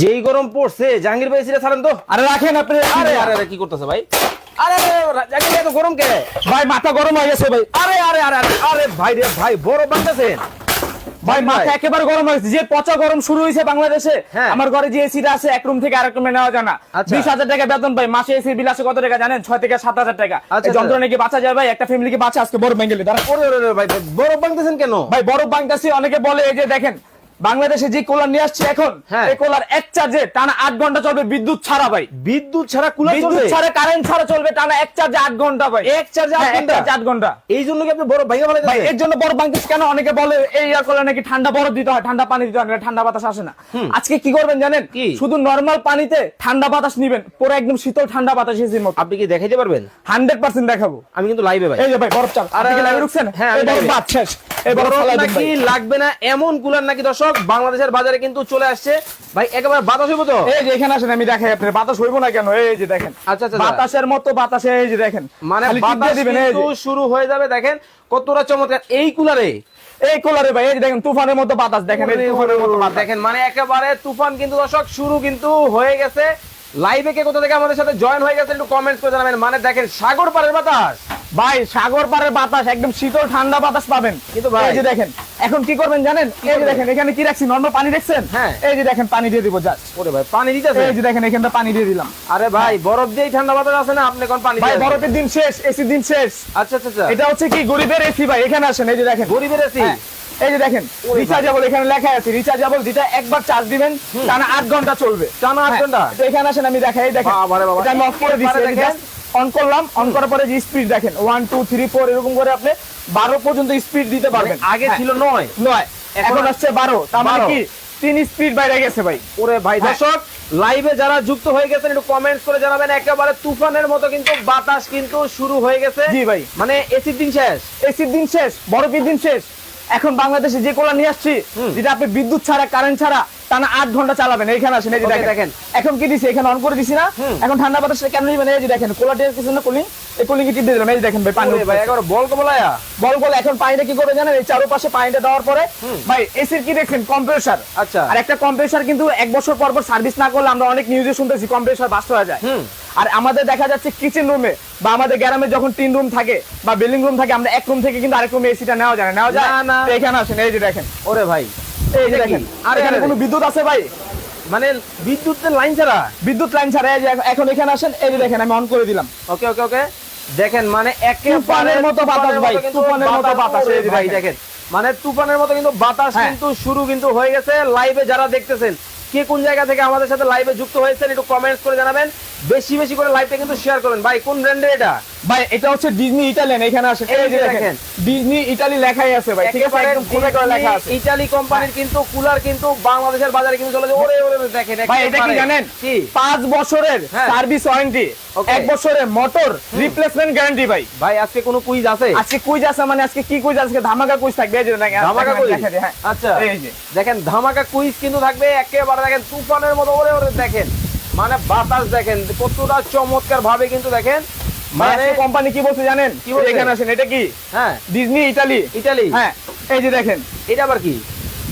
যেই গরম পড়ছে জাহাঙ্গীর ভাই সিরে ছাড়েন তো। আরে রাখেন আপনি আরে আরে আরে কি করতেছে ভাই? আরে জাহাঙ্গীর ভাই এত গরম কে? ভাই মাথা গরম হয়ে গেছে ভাই। আরে আরে আরে আরে আরে ভাই রে ভাই বড় বাংলাদেশেন ভাই মাথা একেবারে গরম হয়ে গেছে। যে পচা গরম শুরু হয়েছে বাংলাদেশে হ্যাঁ। আমার ঘরে যে এসিটা আছে এক রুম থেকে আরেক রুমে নেওয়া যায় না। আচ্ছা। বিশ হাজার টাকা বেতন ভাই। মাসে এসির বিল আছে কত টাকা জানেন? ছয় থেকে সাত হাজার টাকা। আচ্ছা, এই যন্ত্রণা কি বাঁচা যায় ভাই? একটা ফ্যামিলিকে বাঁচা আজকে বড় বেঙ্গলি দাঁড়া ভাই, বড় কেন? ভাই বরফ বাংলাদেশে অনেকে বলে এই যে দেখেন বাংলাদেশে যে কোলার নিয়ে আসছে এখন হ্যাঁ। এই কোলার এক চার্জে টানা আট ঘণ্টা চলবে বিদ্যুৎ ছাড়া ভাই। বিদ্যুৎ ছাড়া কুলার বিদ্যুৎ ছাড়া কারেন্ট ছাড়া চলবে টানা এক চার্জে আট ঘণ্টা ভাই। এক চার্জে আট হ্যাঁ, ঘণ্টা? আট ঘণ্টা। এই জন্য কি আপনি বড় ভাইয়া ভাই ভাই এর জন্য বরফ বাংলাদেশ কেন অনেকে বলে এই এয়ার কুলার নাকি ঠান্ডা বরফ দিতে হয় ঠান্ডা পানি দিতে হয় ঠান্ডা বাতাস আসে না। আজকে কি করবেন জানেন? কি? শুধু নরমাল পানিতে ঠান্ডা বাতাস নিবেন পুরো একদম শীতল ঠান্ডা বাতাস এসির মতো। আপনি কি দেখাইতে পারবেন? হান্ড্রেড পার্সেন্ট দেখাবো। আমি কিন্তু লাইভে ভাই। এই যে ভাই বরফ চাপ। আরে, কি লাইভে ঢুকছেন? হ্যাঁ, এই বরফ। শেষ। এই বরফ বরফ নাকি লাগবে না এমন কুলার নাকি দর্শক? বাংলাদেশের বাজারে কিন্তু চলে আসছে। ভাই একেবারে বাতাস হইব তো? এই যে এখানে আসেন আমি দেখাই আপনার বাতাস হইব না কেন? এই যে দেখেন। আচ্ছা, আচ্ছা, বাতাসের মতো বাতাসে এই যে দেখেন। মানে বাতাস দিবেন কিন্তু। শুরু হয়ে যাবে দেখেন কতটা চমৎকার। এই কুলারে? এই কোলারে ভাই এই যে দেখেন তুফানের মতো বাতাস দেখেন এই তুফানের মতো বাতাস। দেখেন মানে একেবারে তুফান কিন্তু দর্শক শুরু কিন্তু হয়ে গেছে। লাইভে কে কোথা থেকে আমাদের সাথে জয়েন হয়ে গেছে একটু কমেন্টস করে জানাবেন। মানে দেখেন সাগর পাড়ের বাতাস। ভাই সাগর পাড়ের বাতাস একদম শীতল ঠান্ডা বাতাস পাবেন। কিন্তু ভাই- এই যে দেখেন এখন কি করবেন জানেন? এই যে দেখেন এখানে কি রাখছি? নর্মাল পানি দেখছেন? হ্যাঁ। এই যে দেখেন পানি দিয়ে দিব জাস্ট ওরে ভাই পানি দিতেছে এই যে দেখেন এখানটা পানি দিয়ে দিলাম। আরে ভাই বরফ দিয়েই ঠান্ডা বাতাস আছে না? আপনি কোন পানি ভাই বরফের দিন শেষ এসি দিন শেষ। আচ্ছা আচ্ছা আচ্ছা। এটা হচ্ছে কি গরিবের এসি ভাই এখানে আসেন এই যে দেখেন। গরিবের এসি হ্যাঁ, এই যে দেখেন রিচার্জেবল এখানে লেখা আছে রিচার্জেবল যেটা একবার চার্জ দিবেন টানা আট ঘণ্টা চলবে। টানা আট হ্যাঁ, ঘণ্টা? এখানে আসেন আমি দেখাই দেখেন। আমি অফ করে দিচ্ছি। অন করলাম অন করার পরে যে স্পিড দেখেন ওয়ান টু থ্রি ফোর এরকম করে আপনি বারো পর্যন্ত স্পিড দিতে পারবেন। মানে আগে হ্যাঁ, ছিল নয়। নয় এখন আসছে বারো। তার মানে কি তিন স্পিড বাইরে গেছে ভাই। ওরে ভাই হ্যাঁ। দর্শক লাইভে যারা যুক্ত হয়ে গেছেন একটু কমেন্টস করে জানাবেন। একেবারে তুফানের মতো কিন্তু বাতাস কিন্তু শুরু হয়ে গেছে। জি ভাই। মানে এসির দিন শেষ। এসির দিন শেষ বরফের দিন শেষ। এখন বাংলাদেশে যে কোলা নিয়ে আসছি। যেটা আপনি বিদ্যুৎ ছাড়া কারেন্ট ছাড়া টানা আট ঘণ্টা চালাবেন এইখানে আসেন এই যে দেখেন। দেখেন। এখন কি দিছি? এখানে অন করে দিছি না? এখন ঠান্ডা বাতাসটা কেন নিবেন? এই যে দেখেন কোলা টের কিছু না কুলিং এই কুলিং টিপ দিয়ে দিলাম? এই দেখেন ভাই পানি ভাই একেবারে বল কবলায়া। বল বল এখন পানিটা কি করে জানেন? এই চারপাশে পানিটা দেওয়ার পরে ভাই এসির কি দেখছেন? কম্প্রেসার আচ্ছা। আর একটা কম্প্রেসার কিন্তু এক বছর পর পর সার্ভিস না করলে আমরা অনেক নিউজে শুনতেছি কম্প্রেসার বাস্ট হয়ে যায়। আর আমাদের দেখা যাচ্ছে কিচেন রুমে বা আমাদের গ্রামে যখন তিন রুম থাকে বা বিল্ডিং রুম থাকে আমরা এক রুম থেকে কিন্তু আরেক রুমে এসিটা নেওয়া যায় না। নেওয়া যায়? না। এখানে আসেন এই যে দেখেন। ওরে ভাই। এই যে দেখেন আর এখানে কোনো বিদ্যুৎ আছে ভাই? মানে বিদ্যুতের লাইন ছাড়া বিদ্যুৎ লাইন ছাড়া এখন- এখন এখানে আসেন এই দেখেন আমি অন করে দিলাম। ওকে ওকে ওকে। দেখেন মানে তুফানের মতো বাতাস ভাই, কিন্তু তুফানের মতো বাতাস, ভাই দেখেন। দেখেন। মানে তুফানের মতো কিন্তু বাতাস হ্যাঁ। কিন্তু শুরু কিন্তু হয়ে গেছে লাইভে যারা দেখতেছেন কে কোন জায়গা থেকে আমাদের সাথে লাইভে যুক্ত হয়েছেন একটু কমেন্টস করে জানাবেন। বেশি বেশি করে লাইভটা কিন্তু শেয়ার করবেন। ভাই কোন ব্র্যান্ডের এটা? ভাই এটা হচ্ছে ডিজনি ইটালিয়ান এখানে আসেন। এই যে দেখেন। ডিজনি ইটালি লেখাই আছে ভাই ঠিক আছে? একদম খুলে করে লেখা আছে। ইটালি কোম্পানির কিন্তু কুলার কিন্তু বাংলাদেশের বাজারে কিন্তু চলে যায়। ওরে ওরে দেখেন ভাই এটা কি জানেন? কি? পাঁচ বছরের হ্যাঁ। Service warranty Okay. এক বছরের মোটর রিপ্লেসমেন্ট গ্যারান্টি ভাই। ভাই আজকে কোনো কুইজ আছে? আজকে কুইজ আছে মানে আজকে কি কুইজ আজকে ধামাকা কুইজ থাকবে এই যে দেখেন, ধামাকা দেখেন, কুইজ হ্যাঁ। আচ্ছা। এই যে। দেখেন ধামাকা কুইজ কিন্তু থাকবে একেবারে দেখেন তুফানের মতো ওরে ওরে দেখেন। মানে বাতাস দেখেন কতটা চমৎকার ভাবে কিন্তু দেখেন। মানে কোম্পানি কি বলছে জানেন? কি এখানে আসেন এটা কি? হ্যাঁ। ডিজনি ইটালি ইটালি হ্যাঁ এই যে দেখেন। এটা আবার কি?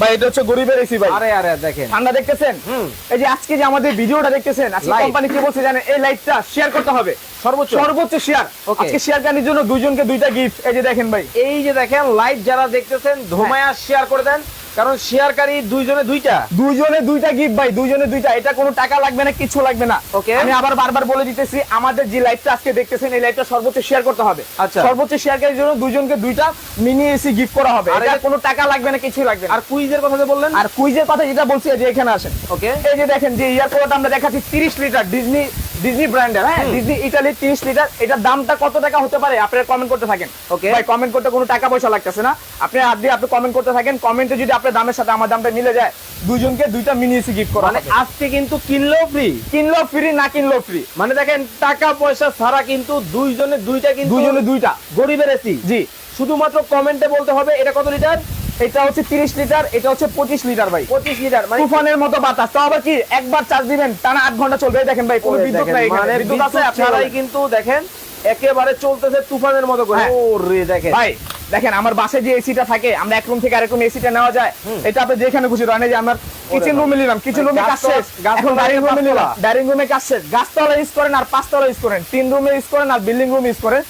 ভাই এটা হচ্ছে গরিবের এসি ভাই। আরে আরে দেখেন। ঠান্ডা দেখতেছেন? হুম। এই যে আজকে যে আমাদের ভিডিওটা দেখতেছেন আজকে কোম্পানি কি বলছে জানেন? এই লাইটটা শেয়ার করতে হবে। সর্বোচ্চ। সর্বোচ্চ শেয়ার আজকে শেয়ার কানির জন্য দুইজনকে দুইটা গিফট এই যে দেখেন ভাই। এই যে দেখেন লাইভ যারা দেখতেছেন ধোমায়া শেয়ার করে দেন। কারণ শেয়ারকারী দুইজনে দুইটা। দুইজনে দুইটা গিফট ভাই দুইজনে দুইটা। এটা কোনো টাকা লাগবে না কিছু লাগবে না। Okay. আমি আবার বারবার বলে দিতেছি আমাদের যে লাইভটা আজকে দেখতেছেন এই লাইভটা সর্বোচ্চ শেয়ার করতে হবে। আচ্ছা। সর্বোচ্চ শেয়ারকারীর জন্য দুইজনকে দুইটা মিনি এসি গিফট করা হবে। আর এটা কোনো টাকা লাগবে না কিছু লাগবে আর কুইজের কথা যে বললেন? আর কুইজের কথা যেটা বলছি যে এখানে আসেন। ওকে এই যে দেখেন যে ইয়ার কোডটা আমরা দেখাচ্ছি 30 লিটার ডিজনি ডিজনি ব্র্যান্ডের হ্যাঁ? ডিজনি ইটালি 30 লিটার এটার দামটা কত টাকা হতে পারে? আপনারা কমেন্ট করতে থাকেন। Okay. ভাই কমেন্ট করতে কোনো টাকা পয়সা লাগতেছে না। আপনি হাত দিয়ে আপনি কমেন্ট করতে থাকেন। কমেন্টে যদি আপনার দামের সাথে আমার দামটা মিলে যায় দুইজনকে দুইটা মিনি এসি গিফট করা মানে আজকে কিন্তু কিনলেও ফ্রি কিনলো ফ্রি না কিনলো ফ্রি মানে দেখেন টাকা পয়সা ছাড়া কিন্তু দুইজনে দুইটা কিন্তু দুইজনে দুইটা। গরিবের এসি জি। শুধুমাত্র কমেন্টে বলতে হবে এটা কত লিটার এটা হচ্ছে 30 লিটার এটা হচ্ছে 25 লিটার ভাই। পঁচিশ লিটার মানে তুফানের মতো বাতাস। তো আবার কি একবার চার্জ দিবেন টানা 8 ঘণ্টা চলবে। দেখেন ভাই কোনো বিদ্যুৎ নাই এখানে। মানে বিদ্যুৎ আছে বিদ্যুৎ আপনি ছাড়াই বলেন। কিন্তু দেখেন একেবারে চলতেছে তুফানের মতো করে। ও ওরে দেখেন। ভাই দেখেন আমার বাসে যে এসিটা থাকে আমরা এক রুম থেকে আরেক রুম এসিটা নেওয়া যায়। এটা আপনি যেখানে খুশি রানে যে আমার কিচেন রুমে নিলাম কিচেন রুমে কাজ শেষ এখন ডাইনিং রুমে নিলাম। ডাইনিং রুমে কাজ শেষ গাছতলা ইউজ করেন আর পাঁচতলা ইউজ করেন। তিন রুমে ইউজ করেন আর বিল্ডিং রুম ইউজ করেন।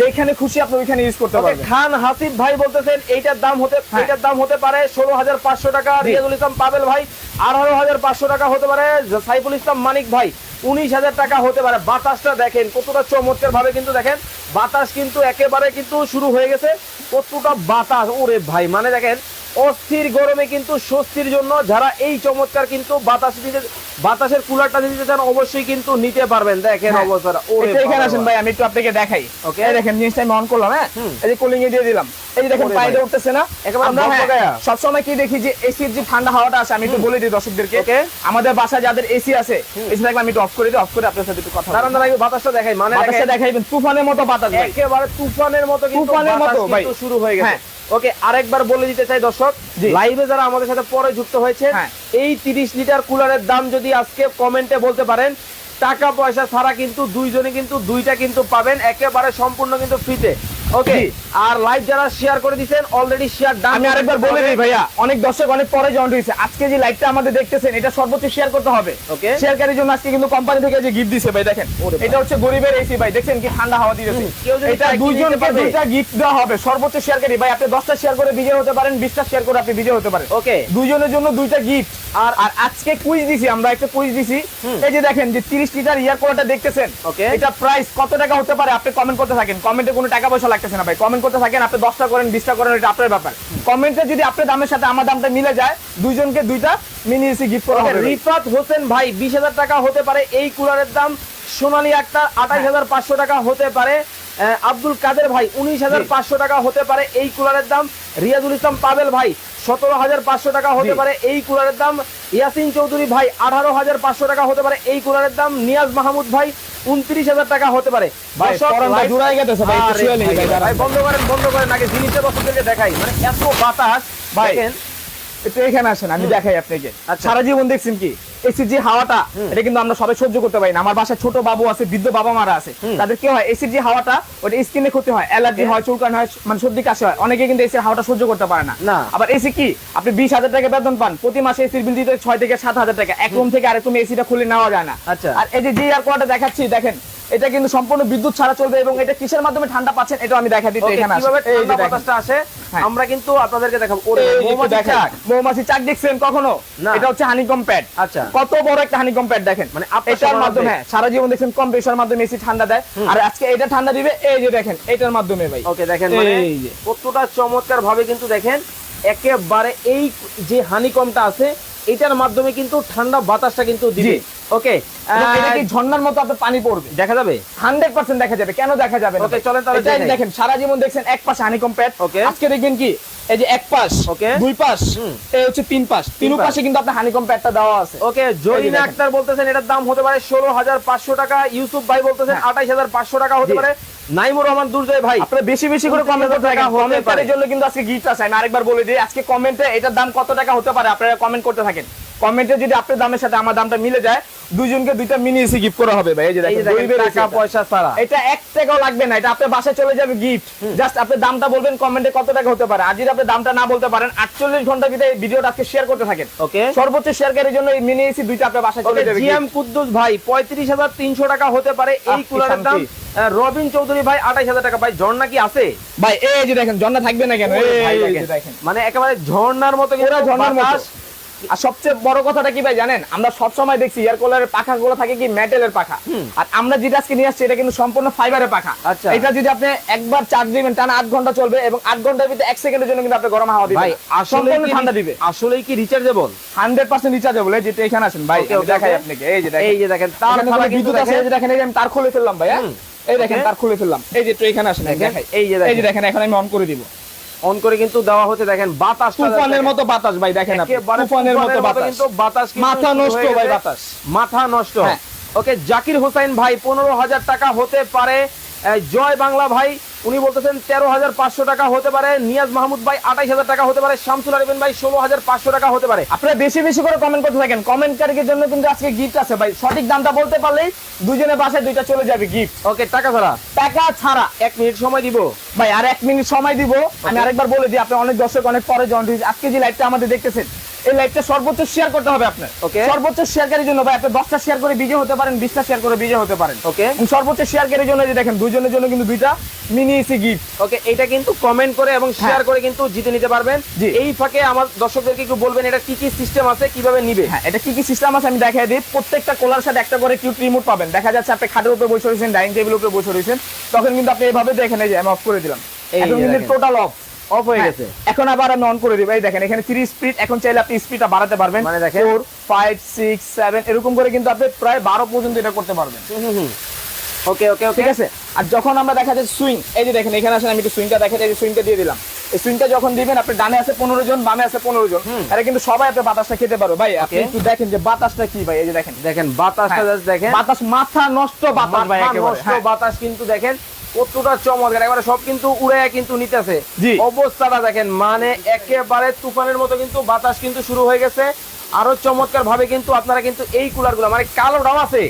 যেখানে খুশি আপনি ওইখানে ইউজ করতে পারবেন। খান হাসিব ভাই বলতেছেন এইটার দাম হতে হ্যাঁ। এইটার দাম হতে পারে ষোলো হাজার পাঁচশো টাকা। রিয়াজুল ইসলাম পাবেল ভাই আঠারো হাজার পাঁচশো টাকা হতে পারে। সাইফুল ইসলাম মানিক ভাই উনিশ হাজার টাকা হতে পারে। বাতাসটা দেখেন কতটা চমৎকার ভাবে কিন্তু দেখেন। বাতাস কিন্তু একেবারে কিন্তু শুরু হয়ে গেছে। কতটা বাতাস ওরে ভাই মানে দেখেন অস্থির গরমে কিন্তু স্বস্তির জন্য যারা এই চমৎকার কিন্তু বাতাস নিতে বাতাসের কুলারটা নিতে চান অবশ্যই কিন্তু নিতে পারবেন। দেখেন হ্যাঁ। অবস্থা। ওরে এখানে আসেন ভাই আমি একটু আপনাকে দেখাই। ওকে। দেখেন জিনিসটা আমি অন করলাম হ্যাঁ? এই যে কুলিং এ দিয়ে দিলাম। এই যে দেখেন উঠতেছে না একেবারে হ্যাঁ, সবসময় কি দেখি যে এসির যে ঠান্ডা হাওয়াটা আছে আমি একটু বলে দিই দর্শকদেরকে। ওকে। আমাদের বাসায় যাদের এসি আছে এসি থাকলে আমি একটু অফ করে দিই অফ করে আপনার সাথে একটু কথা দাঁড়ান, আমি বাতাসটা দেখাই। মানে বাতাসটা দেখাইবেন তুফানের মতো বাতাস একেবারে তুফানের মতো কিন্তু তুফানের মতো, ভাই। শুরু হয়ে গেছে। হ্যাঁ। ওকে আরেকবার বলে দিতে চাই দর্শক। লাইভে যারা আমাদের সাথে পরে যুক্ত হয়েছে হ্যাঁ। এই 30 লিটার কুলারের দাম যদি আজকে কমেন্টে বলতে পারেন টাকা পয়সা ছাড়া কিন্তু দুইজনে কিন্তু দুইটা কিন্তু পাবেন একেবারে সম্পূর্ণ কিন্তু ফ্রিতে ওকে আর লাইভ যারা শেয়ার করে দিবেন অলরেডি শেয়ার ডান আমি আরেকবার বলে দিই ভাইয়া অনেক দর্শক অনেক পরে জয়েন হয়েছে। আজকে যে লাইভটা আমাদের দেখতেছেন এটা সর্বোচ্চ শেয়ার করতে হবে। ওকে। শেয়ারকারীর জন্য আজকে কিন্তু কোম্পানি থেকে যে গিফট দিছে ভাই দেখেন। এটা হচ্ছে গরিবের এসি ভাই দেখছেন কি ঠান্ডা হাওয়া দিয়েছে এটা পারবে। দুইটা গিফট দেওয়া হবে সর্বোচ্চ শেয়ারকারী ভাই আপনি 10টা শেয়ার করে বিজয় হতে পারেন 20টা শেয়ার করে আপনি বিজয় হতে পারেন। ওকে। দুইজনের জন্য দুইটা গিফট আর আর আজকে কুইজ দিছি আমরা একটা কুইজ দিছি। এই যে দেখেন যে 30 লিটার ইয়ার কোলাটা দেখতেছেন Okay. এটা প্রাইস কত টাকা হতে পারে? আপনি কমেন্ট করতে থাকেন। কমেন্টে কোনো টাকা পয়সা লাগতেছে না ভাই। কমেন্ট করতে থাকেন আপনি 10টা করেন 20টা করেন এটা আপনার ব্যাপার। কমেন্টে যদি আপনার দামের সাথে আমার দামটা মিলে যায় দুইজনকে দুইটা মিনি এসি গিফট করা হবে। রিফাত হোসেন ভাই বিশ হাজার টাকা হতে পারে। এই কুলারের দাম সোনালী একটা আঠাইশ হাজার পাঁচশো টাকা হতে পারে। আব্দুল কাদের ভাই উনিশ হাজার পাঁচশো টাকা হতে পারে এই কুলারের দাম। রিয়াজুল ইসলাম পাবেল ভাই সতেরো হাজার পাঁচশো টাকা হতে পারে এই কুলারের দাম। ইয়াসিন চৌধুরী ভাই আঠারো হাজার পাঁচশো টাকা হতে পারে এই কুলারের দাম। নিয়াজ মাহমুদ ভাই উনত্রিশ হাজার টাকা হতে পারে। ভাই, বন্ধ করেন বন্ধ করেন। আগে জিনিসটা দর্শকদেরকে দেখাই। মানে এত বাতাস ভাই, একটু এখানে আসেন আমি দেখাই আপনাকে। আচ্ছা। সারা জীবন দেখছেন কি? এসির যে হাওয়াটা এটা কিন্তু আমরা সবাই সহ্য করতে পারি না। আমার বাসায় ছোট বাবু আছে বৃদ্ধ বাবা মারা আছে। তাদের কি হয়? এসির যে হাওয়াটা ওটা স্কিনে ক্ষতি হয় অ্যালার্জি হয় চুলকান হয় মানে সর্দি কাশি হয়। অনেকে কিন্তু এসির হাওয়াটা সহ্য করতে পারে না। না। আবার এসি কি? আপনি বিশ হাজার টাকা বেতন পান প্রতি মাসে এসির বিল দিতে ছয় থেকে সাত হাজার টাকা। এক রুম থেকে আরেক রুমে এসিটা খুলে নেওয়া যায় না। আচ্ছা। আর এই যে যে আর কোয়াটা দেখাচ্ছি দেখেন এটা কিন্তু সম্পূর্ণ বিদ্যুৎ ছাড়া চলবে এবং এটা কিসের মাধ্যমে ঠান্ডা পাচ্ছেন এটা আমি দেখা দিতে এখানে। কীভাবে এই যে ঠান্ডা বাতাসটা আসে হ্যাঁ। আমরা কিন্তু আপনাদেরকে দেখাবো। ওরে মৌমাছি চাক। মৌমাছি চাক দেখছেন কখনো? এটা হচ্ছে হানিকম প্যাড আচ্ছা। কত বড় একটা হানিকম প্যাড দেখেন। মানে এটার মাধ্যমে হ্যাঁ, সারা জীবন দেখছেন কম্প্রেসার মাধ্যমে এসি ঠান্ডা দেয়। আর আজকে এটা ঠান্ডা দিবে এই যে দেখেন এটার মাধ্যমে ভাই। ওকে দেখেন মানে। কতটা চমৎকার ভাবে কিন্তু দেখেন একেবারে এই যে হানিকমটা আছে এটার মাধ্যমে কিন্তু ঠান্ডা বাতাসটা কিন্তু দিবে। ওকে? এটা কি ঝর্ণার মতো আপনার পানি পড়বে? দেখা যাবে? হান্ড্রেড পার্সেন্ট দেখা যাবে। কেন দেখা যাবে না? Okay, চলেন তাহলে। দেখেন সারা জীবন দেখছেন এক পাশে হানিকম প্যাড Okay. আজকে দেখবেন কি এই যে এক পাশ ওকে। দুই পাশ। এই হচ্ছে তিন পাশ। তিন পাশে। কিন্তু আপনার হানিকম প্যাডটা দেওয়া আছে। ওকে জরিনা আক্তার বলতেছেন এটার দাম হতে পারে ষোলো হাজার পাঁচশো টাকা ইউসুফ ভাই বলতেছেন হ্যাঁ। আঠাইশ হাজার পাঁচশো টাকা হতে পারে। নাইমুর রহমান দুর্জয় ভাই আপনারা বেশি বেশি করে কমেন্ট করতে থাকেন টাকা হতে কমেন্টের পারে। জন্য কিন্তু আজকে গিফট আছে আমি আরেকবার বলে দিই আজকে কমেন্টে এটার দাম কত টাকা হতে পারে আপনারা কমেন্ট করতে থাকেন কমেন্টে যদি আপনার দামের সাথে আমার দামটা মিলে যায় দুইজনকে দুইটা মিনি এসি গিফট করা হবে ভাই এই যে দেখেন টাকা পয়সা ছাড়া। এটা এক টাকাও লাগবে না এটা আপনার বাসায় চলে যাবে গিফট জাস্ট আপনি দামটা বলবেন কমেন্টে কত টাকা হতে পারে। আর যদি আপনি দামটা না বলতে পারেন আটচল্লিশ ঘণ্টা ভিতরে এই ভিডিওটা আজকে শেয়ার করতে থাকেন। ওকে। সর্বোচ্চ শেয়ারকারীর জন্য এই মিনি এসি দুইটা আপনার বাসায় চলে যাবে জিএম কুদ্দুস ভাই পঁয়ত্রিশ হাজার তিনশো টাকা হতে পারে। এই কুলারের দাম রবিন চৌধুরী ভাই আঠাইশ হাজার টাকা। ভাই ঝর্ণা কি আছে? ভাই এই যে দেখেন জন্না থাকবে না কেন? এই দেখেন। মানে একেবারে ঝর্ণার মতো ঝর্ণার মতো। আর সবচেয়ে বড় কথাটা কি ভাই জানেন? আমরা সব সময় দেখছি এয়ার কুলারের পাখা গুলো থাকে কি মেটালের পাখা। আর আমরা যেটা আজকে নিয়ে আসছি এটা কিন্তু সম্পূর্ণ ফাইবারের পাখা। আচ্ছা। এটা যদি আপনি একবার চার্জ দিবেন টানা আট ঘণ্টা চলবে এবং আট ঘণ্টার ভিতরে এক সেকেন্ডের জন্য কিন্তু আপনি গরম হাওয়া দিবেন। ভাই আসলে সম্পূর্ণ ঠান্ডা দিবে। আসলেই কি রিচার্জেবল হান্ড্রেড পার্সেন্ট রিচার্জেবল যেটা এখানে আসেন ভাই দেখাই. আপনাকে। এই যে দেখেন। এই যে দেখেন তার বিদ্যুৎ আছে দেখেন এই যে দেখেন। এই যে আমি তার খুলে ফেললাম ভাই হ্যাঁ? এই দেখেন তার খুলে ফেললাম। এই যে একটু এখানে আসেন দেখাই। এই। এই যে দেখেন। এখন আমি অন করে দিব। অন করে কিন্তু দেওয়া হতে দেখেন বাতাস তুফানের মতো বাতাস ভাই দেখেন আপনি। তুফানের মতো বাতাস। কিন্তু বাতাস মাথা নষ্ট ভাই বাতাস। মাথা নষ্ট। হ্যাঁ। ওকে জাকির হোসেন ভাই পনেরো হাজার টাকা হতে পারে। জয় বাংলা ভাই উনি বলতেছেন তেরো হাজার পাঁচশো টাকা হতে পারে নিয়াজ মাহমুদ ভাই আঠাইশ হাজার টাকা হতে পারে শামসুল আরিফিন ভাই ষোলো হাজার পাঁচশো টাকা হতে পারে। আপনারা বেশি বেশি করে কমেন্ট করতে থাকেন। কমেন্টকারীদের জন্য কিন্তু আজকে গিফট আছে ভাই। সঠিক দামটা বলতে পারলেই দুজনে বাসায় দুইটা চলে যাবে গিফট ওকে টাকা ছাড়া? টাকা ছাড়া। এক মিনিট সময় দিব। ভাই আর এক মিনিট সময় দিব। আমি আরেকবার বলে দিই আপনি অনেক দর্শক অনেক পরে হয়েছে। আজকে যে লাইভটা আমাদের দেখতেছেন এই লাইভটা সর্বোচ্চ শেয়ার করতে হবে আপনার। Okay. সর্বোচ্চ শেয়ারকারীর জন্য ভাই আপনি দশটা শেয়ার করে বিজয় হতে পারেন বিশটা শেয়ার করে বিজয় হতে পারেন। ওকে সর্বোচ্চ শেয়ারকারীর জন্য যে দেখেন দুজনের জন্য কিন্তু দুইটা মিনি এসি গিফট ওকে এটা কিন্তু কমেন্ট করে এবং শেয়ার করে কিন্তু জিতে নিতে পারবেন। হ্যাঁ। এই ফাঁকে আমার দর্শকদেরকে একটু বলবেন এটা কি কি সিস্টেম আছে কীভাবে নিবে? হ্যাঁ এটা কি কি সিস্টেম আছে আমি দেখাই দিই। প্রত্যেকটা কোলার সাথে একটা করে কিউট রিমোট পাবেন। দেখা যাচ্ছে আপনি খাটের উপরে বসে রয়েছেন ডাইনিং টেবিলের উপরে বসে রয়েছেন। তখন কিন্তু আপনি এইভাবে দেখেন এই যে আমি অফ করে দিলাম। এই এখন কিন্তু টোটাল অফ অফ হয়ে হ্যাঁ, গেছে। এখন আবার আমি অন করে দিব। এই দেখেন এখানে থ্রি স্পিড এখন চাইলে আপনি স্পিডটা বাড়াতে পারবেন। মানে দেখেন। ফোর ফাইভ সিক্স সেভেন এরকম করে কিন্তু আপনি প্রায় বারো পর্যন্ত এটা করতে পারবেন। ওকে ওকে ঠিক আছে? আর যখন আমরা দেখা যায় সুইং এই যে দেখেন এখানে আসেন আমি একটু সুইংটা দেখেন এই যে সুইংটা দিয়ে দিলাম। এই সুইংটা যখন দিবেন আপনি ডানে আছে পনেরো জন বামে আছে পনেরো জন। এটা কিন্তু সবাই আপনি বাতাসটা খেতে পারো। ভাই আপনি একটু দেখেন যে বাতাসটা কি ভাই এই যে দেখেন। দেখেন বাতাসটা হ্যাঁ। দেখেন। বাতাস মাথা নষ্ট বাতাস ভাই হ্যাঁ। বাতাস কিন্তু দেখেন কতটা চমৎকার একবারে সব কিন্তু উড়ে কিন্তু নিতেছে। অবস্থাটা দেখেন মানে একেবারে তুফানের মতো কিন্তু বাতাস কিন্তু শুরু হয়ে গেছে। আরও চমৎকার ভাবে কিন্তু আপনারা কিন্তু এই কুলারগুলো মানে কালো ডাম আছে।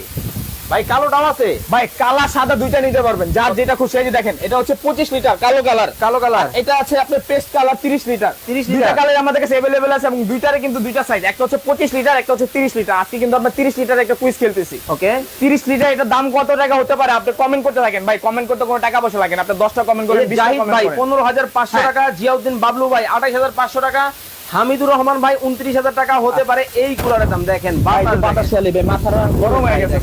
ভাই কালোটাও আছে। ভাই কালা সাদা দুইটা নিতে পারবেন। যার যেটা খুশি এই দেখেন এটা হচ্ছে পঁচিশ লিটার কালো কালার। কালো কালার। এটা আছে আপনার পেস্ট কালার তিরিশ লিটার। তিরিশ লিটার। কালার আমাদের কাছে অ্যাভেলেবেল আছে এবং দুইটারে কিন্তু দুইটা সাইজ একটা হচ্ছে পঁচিশ লিটার একটা হচ্ছে তিরিশ লিটার। আজকে কিন্তু আমরা তিরিশ লিটার একটা কুইজ খেলতেছি। ওকে। তিরিশ লিটার এটা দাম কত টাকা হতে পারে? আপনি কমেন্ট করতে থাকেন। ভাই কমেন্ট করতে কোনো টাকা পয়সা লাগেন না। আপনি দশটা কমেন্ট করলে ভাই পনেরো হাজার পাঁচশো হ্যাঁ। টাকা জিয়াউদ্দিন বাবলু ভাই আঠাশ হাজার পাঁচশো টাকা হামিদুর রহমান ভাই উনত্রিশ হাজার টাকা হতে পারে এই কুলারের দাম। দেখেন বাতাস। গরম হয়ে গেছে।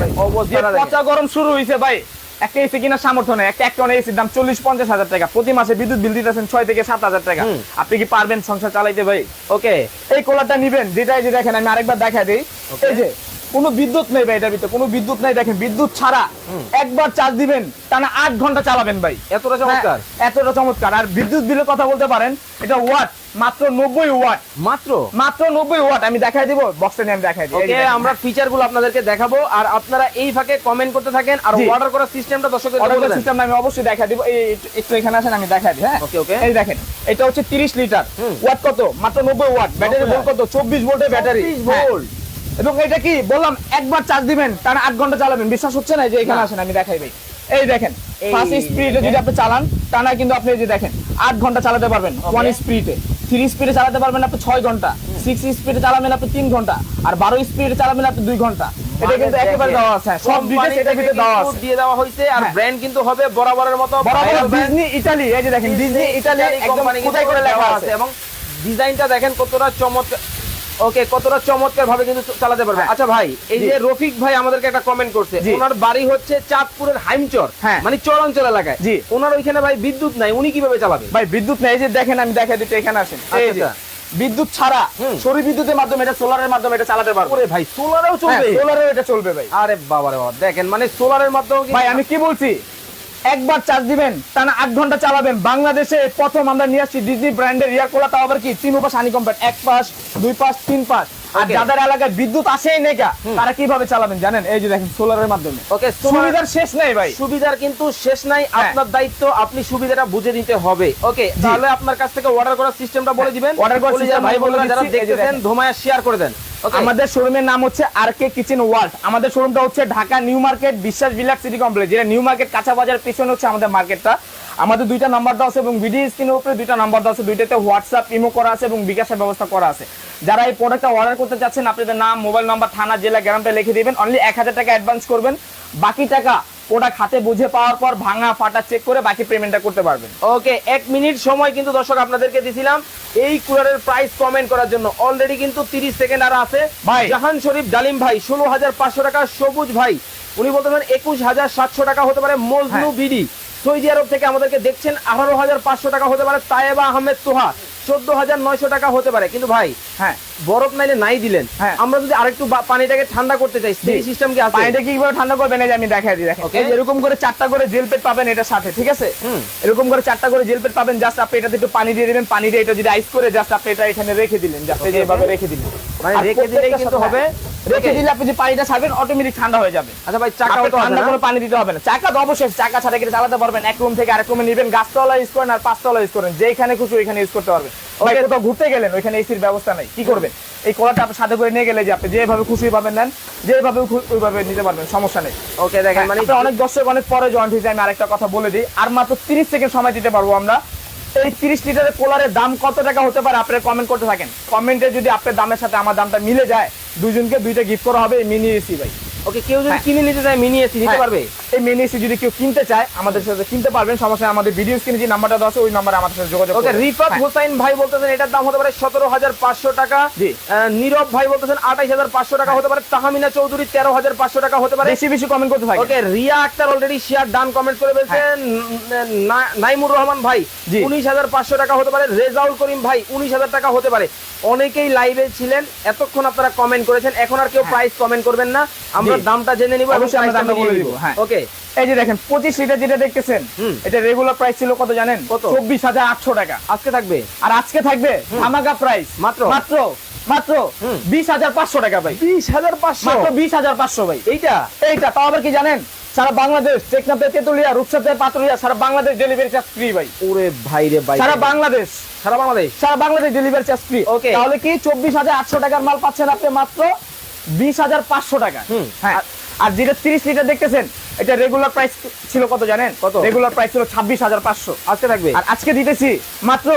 পচা গরম শুরু হয়েছে ভাই একটা এসি কিনার সামর্থ্য নেই একটা একটা এসির দাম চল্লিশ পঞ্চাশ হাজার টাকা। প্রতি মাসে বিদ্যুৎ বিল দিতেছেন ছয় থেকে সাত হাজার টাকা। আপনি কি পারবেন সংসার চালাইতে ভাই? ওকে এই কোলারটা নিবেন। যেটা এই যে দেখেন আমি আরেকবার দেখা দিই। এই যে কোনো বিদ্যুৎ নেই ভাই এটার ভিতরে কোনো বিদ্যুৎ নেই। দেখেন বিদ্যুৎ ছাড়া একবার চার্জ দিবেন টানা আট ঘণ্টা চালাবেন ভাই। এতটা চমৎকার? হ্যাঁ, এতটা চমৎকার। আর বিদ্যুৎ বিলের কথা বলতে পারেন এটা ওয়াট মাত্র নব্বই ওয়াট। মাত্র? মাত্র নব্বই ওয়াট। আমি দেখাই দিব বক্সে নিয়ে আমি দেখাই দিই। ওকে আমরা ফিচারগুলো আপনাদেরকে দেখাবো। আর আপনারা এই ফাঁকে কমেন্ট করতে থাকেন আর। অর্ডার করার সিস্টেমটা দর্শকদের অর্ডার সিস্টেম আমি অবশ্যই দেখাই দিব। এই একটু- এখানে আসেন আমি দেখাই দিই হ্যাঁ? ওকে, ওকে। এই দেখেন এটা হচ্ছে 30 লিটার। ওয়াট কত? মাত্র 90 ওয়াট। ব্যাটারি 90 ভোল্ট কত? 24 ভোল্টের ব্যাটারি। 24 ভোল্ট। এবং এটা কি? বললাম একবার চার্জ দিবেন তার 8 ঘণ্টা চালাবেন। বিশ্বাস হচ্ছে না যে এখানে আসেন আমি দেখাই ভাই। এই দেখেন ফার্স্ট স্পিডে যদি আপনি চালান টানা কিন্তু আপনি যে দেখেন 8 ঘণ্টা চালাতে পারবেন ওয়ান স্পিডে থ্রি স্পিডে চালাতে পারবেন আপনি 6 ঘণ্টা সিক্স স্পিডে চালাবেন আপনি 3 ঘণ্টা আর 12 স্পিডে চালাবেন আপনি 2 ঘণ্টা। এটা কিন্তু মানে একেবারে দেওয়া আছে হ্যাঁ, সব ডিটেইলস এটা ভিতরে দেওয়া কিন্তু আছে। দিয়ে দেওয়া হয়েছে আর। ব্র্যান্ড কিন্তু হবে বরাবরের মতো বরাবর ডিজনি ইতালি এই যে দেখেন ডিজনি ইতালি একদম কোম্পানি খোদাই করে লেখা আছে। এবং ডিজাইনটা দেখেন কতটা চমৎকার। ওকে কতটা চমৎকার ভাবে কিন্তু চালাতে পারবে। হ্যাঁ। আচ্ছা ভাই এই যে রফিক ভাই আমাদেরকে একটা কমেন্ট করছে। ওনার বাড়ি হচ্ছে চাঁদপুরের হাইমচর হ্যাঁ। মানে চরাঞ্চল এলাকায়। জি। ওনার ওইখানে ভাই বিদ্যুৎ নাই উনি কীভাবে চালাবে? ভাই বিদ্যুৎ নাই যে দেখেন আমি দেখাই দিতে এখানে আসেন। আচ্ছা, আচ্ছা। বিদ্যুৎ ছাড়া। সৌর বিদ্যুতের মাধ্যমে এটা সোলারের মাধ্যমে এটা চালাতে পারব। ওরে ভাই সোলারেও চলবে? সোলারেও এটা চলবে ভাই। আরে বাবা রে বাবা দেখেন মানে সোলারের মাধ্যমে ভাই আমি কি বলছি? একবার চার্জ দিবেন টানা আট ঘণ্টা চালাবেন। বাংলাদেশে প্রথম আমরা নিয়ে আসছি ডিজনি ব্র্যান্ডের এয়ার কুলার তাও আবার কি? তিন উপাস হানি কম্প্যাক্ট এক পাশ দুই পাশ তিন পাশ। আর যাদের এলাকায় বিদ্যুৎ আসেই নেই তারা কীভাবে চালাবেন জানেন? এই যে দেখেন সোলারের মাধ্যমে। ওকে সুবিধার শেষ নেই ভাই। সুবিধার কিন্তু শেষ নাই হ্যাঁ। আপনার দায়িত্ব আপনি সুবিধাটা বুঝে নিতে হবে। ওকে তাহলে আপনার কাছ থেকে অর্ডার করার সিস্টেমটা বলে দিবেন। Order করার কলিজার ভাই বলে যারা দেখতেছেন। ধোমায়া শেয়ার করে দেন। আমাদের শোরুমের নাম হচ্ছে আর কে কিচেন ওয়ার্ল্ড আমাদের শোরুমটা হচ্ছে Dhaka New Market, Biswas Bilas city complex. যেটা নিউ মার্কেট কাঁচা বাজার পেছনে হচ্ছে আমাদের মার্কেটটা। আমাদের দুইটা নাম্বার দেওয়া আছে এবং ভিডিও স্ক্রিনের উপরে দুইটা নাম্বার দেওয়া আছে। দুইটাতে হোয়াটসঅ্যাপ ইমো করা আছে এবং বিকাশের ব্যবস্থা করা আছে। যারা এই প্রোডাক্টটা অর্ডার করতে চাচ্ছেন, আপনাদের নাম মোবাইল নাম্বার থানা, জেলা, গ্রামটা লিখে দিবেন। অনলি এক হাজার টাকা অ্যাডভান্স করবেন। বাকি টাকা প্রোডাক্ট হাতে বুঝে পাওয়ার পর ভাঙা ফাটা চেক করে বাকি পেমেন্টটা করতে পারবেন। ওকে এক মিনিট সময় কিন্তু দর্শক আপনাদেরকে দিছিলাম। এই কুলারের প্রাইস কমেন্ট করার জন্য অলরেডি কিন্তু 30 সেকেন্ড আর আছে। ভাই। জাহান শরীফ ডালিম ভাই ষোলো হাজার পাঁচশো টাকা সবুজ ভাই। উনি বলতেছেন একুশ হাজার সাতশো টাকা হতে পারে মজনু হ্যাঁ। বিডি। সৌদি আরব থেকে আমাদেরকে দেখছেন আঠারো হাজার পাঁচশো টাকা হতে পারে তায়েবা আহমেদ তোহা। চোদ্দ হাজার নয়শো টাকা হতে পারে। কিন্তু ভাই হ্যাঁ। বরফ নাইলে নাই দিলেন। হ্যাঁ। আমরা যদি আরেকটু পানিটাকে ঠান্ডা করতে চাই সেই সিস্টেম কি আছে? পানিটা কীভাবে ঠান্ডা করবেন এই আমি দেখাই দিই দেখেন। এই এরকম করে চারটা করে জেল পেট পাবেন এটার সাথে ঠিক আছে? এরকম করে চারটা করে জেল পেট পাবেন জাস্ট আপনি এটাতে একটু পানি দিয়ে দিবেন পানি দিয়ে এটা যদি আইস করে জাস্ট আপনি এটা এখানে রেখে দিলেন জাস্ট এই যে এভাবে রেখে দিলেন। মানে রেখে দিলেই প্রত্যেকটার কিন্তু হবে? রেখে দিলে আপনি যে পানিটা ছাড়বেন অটোমেটিক ঠান্ডা হয়ে যাবে। আচ্ছা ভাই চাকাও আপনার তো ঠান্ডা? করে পানি দিতে হবে না। চাকা তো অবশ্যই চাকা ছাড়া কিন্তু চালাতে পারবেন। এক রুম থেকে আরেক রুমে নেবেন গাছতলা ইউজ করেন আর পাঁচতলা ইউজ করেন। যেখানে খুশি ওইখানে ইউজ করতে পারবেন। ভাই. কোথাও ঘুরতে গেলেন ওইখানে এসির ব্যবস্থা নাই। কি করবেন? এই কলাটা আপনি সাথে করে নিয়ে গেলে যে আপনি যেভাবে খুশি পাবেন নেন যেভাবে ওইভাবে নিতে পারবেন সমস্যা নেই। ওকে দেখেন মানে আপনার অনেক দর্শক অনেক পরে জয়েন্ট হয়েছে আমি আরেকটা কথা বলে দিই। আর মাত্র তিরিশ সেকেন্ড সময় দিতে পারব আমরা। এই তিরিশ লিটারের কোলারের দাম কত টাকা হতে পারে আপনারা কমেন্ট করতে থাকেন। কমেন্টে যদি আপনার দামের সাথে আমার দামটা মিলে যায় দুজনকে দুইটা গিফট করা হবে মিনি এসি ভাই। ওকে কেউ যদি হ্যাঁ। কিনে নিতে চায় মিনি এসি নিতে হ্যাঁ। পারবে? এই মিনি এসি যদি কেউ কিনতে চায় আমাদের সাথে কিনতে পারবেন। সমস্যা আমাদের ভিডিও স্ক্রিনে যে নাম্বারটা দেওয়া আছে ওই নাম্বারে আমাদের সাথে যোগাযোগ ওকে রিফাত হ্যাঁ। ভাই বলতেছেন এটার দাম হতে পারে সতেরো হাজার পাঁচশো টাকা। নীরব ভাই বলতেছেন আঠাইশ হাজার পাঁচশো টাকা হতে পারে। তাহমিনা চৌধুরী তেরো হাজার পাঁচশো টাকা হতে পারে। বেশি বেশি কমেন্ট করতে থাকেন। Okay Riya Akter already share done comment করে ফেলছেন। নাইমুর রহমান ভাই উনিশ হাজার পাঁচশো টাকা হতে পারে। রেজাউল করিম ভাই উনিশ হাজার টাকা হতে পারে। অনেকেই লাইভে ছিলেন এতক্ষণ আপনারা কমেন্ট করেছেন। এখন আর কেউ প্রাইস কমেন্ট করবেন না। আমরা দামটা জেনে নিব অবশ্যই আমরা দামটা বলে দিব। হ্যাঁ। ওকে। এই যে দেখেন পঁচিশ লিটার যেটা দেখতেছেন এটা রেগুলার প্রাইস ছিল কত জানেন? কত? চব্বিশ হাজার আটশো টাকা। আজকে থাকবে? আর আজকে থাকবে ধামাকা প্রাইস মাত্র? মাত্র মাত্র। বিশ হাজার পাঁচশো টাকা ভাই। বিশ হাজার পাঁচশো? মাত্র বিশ হাজার পাঁচশো ভাই। এইটা? এইটা তাও আবার কি জানেন? সারা বাংলাদেশ তেতুলিয়া রূপসাতে পাতুলিয়া সারা বাংলাদেশ ডেলিভারি চার্জ ফ্রি ভাই। ওরে ভাই রে ভাই। সারা বাংলাদেশ। সারা বাংলাদেশ? সারা Bangladesh delivery charge free Okay. তাহলে কি চব্বিশ হাজার আটশো টাকার মাল পাচ্ছেন আপনি মাত্র? বিশ হাজার পাঁচশো টাকা। হ্যাঁ। আর যেটা তিরিশ লিটার দেখতেছেন এটা রেগুলার প্রাইস ছিল কত জানেন? কত? রেগুলার প্রাইস ছিল ছাব্বিশ হাজার পাঁচশো। আজকে থাকবে? আর আজকে দিতেছি মাত্র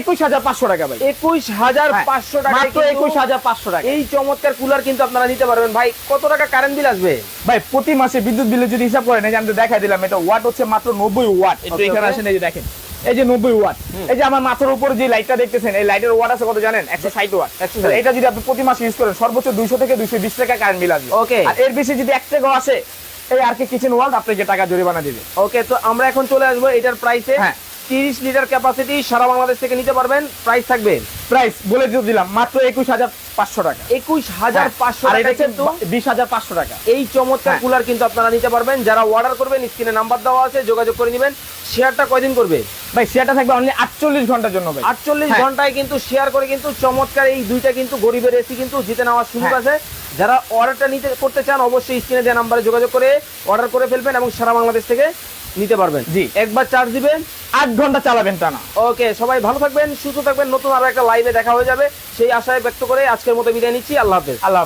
একুশ হাজার পাঁচশো টাকা ভাই। একুশ হাজার হ্যাঁ, পাঁচশো টাকা মাত্র একুশ হাজার পাঁচশো টাকা। এই চমৎকার কুলার কিন্তু আপনারা নিতে পারবেন। ভাই কত টাকা কারেন্ট বিল আসবে? ভাই প্রতি মাসে বিদ্যুৎ বিলে যদি হিসাব করেন এই যে আমি দেখাই দিলাম এটা ওয়াট হচ্ছে মাত্র নব্বই ওয়াট একটু এখানে আসেন এই যে দেখেন। এই যে নব্বই ওয়াট এই যে আমার মাথার উপর যে লাইটটা দেখতেছেন এই লাইটের ওয়াট আছে কত জানেন? একশো ষাট ওয়াট এটা যদি আপনি প্রতি মাসে ইউজ করেন সর্বোচ্চ দুইশো থেকে দুইশো বিশ টাকা কারেন্ট বিল আসবে। ওকে আর এর বেশি যদি এক টাকাও আসে এই আর কি কিচেন ওয়ার্ল্ড আপনাকে টাকা জরিমানা দিবে ওকে তো আমরা এখন চলে আসব এটার প্রাইসে হ্যাঁ। তিরিশ লিটার ক্যাপাসিটি সারা বাংলাদেশ থেকে নিতে পারবেন। প্রাইস থাকবে? প্রাইস বলে দিলাম মাত্র একুশ হাজার পাঁচশো টাকা। একুশ হাজার পাঁচশো আর টাকা এটা কিন্তু বিশ হাজার পাঁচশো টাকা। এই চমৎকার হ্যাঁ। কুলার কিন্তু আপনারা নিতে পারবেন। যারা অর্ডার করবেন স্ক্রিনে নাম্বার দেওয়া আছে যোগাযোগ করে নেবেন। শেয়ারটা কয়দিন করবে? ভাই সেটা থাকবে অনলি আটচল্লিশ ঘণ্টার জন্য ভাই। আটচল্লিশ হ্যাঁ। ঘন্টায় কিন্তু শেয়ার করে কিন্তু চমৎকার এই দুইটা কিন্তু গরিবের এসি কিন্তু জিতে নেওয়ার সুযোগ হ্যাঁ। আছে। যারা অর্ডারটা নিতে করতে চান অবশ্যই স্ক্রিনে দেওয়া নাম্বারে যোগাযোগ করে অর্ডার করে ফেলবেন এবং সারা বাংলাদেশ থেকে নিতে পারবেন জি। একবার চার্জ দিবেন আট ঘণ্টা চালাবেন টানা ওকে সবাই ভালো থাকবেন সুস্থ থাকবেন নতুন আরও একটা লাইভে দেখা হয়ে যাবে সেই আশায় ব্যক্ত করে আজকের মতো বিদায় নিচ্ছি আল্লাহ হাফেজ আল্লাহ।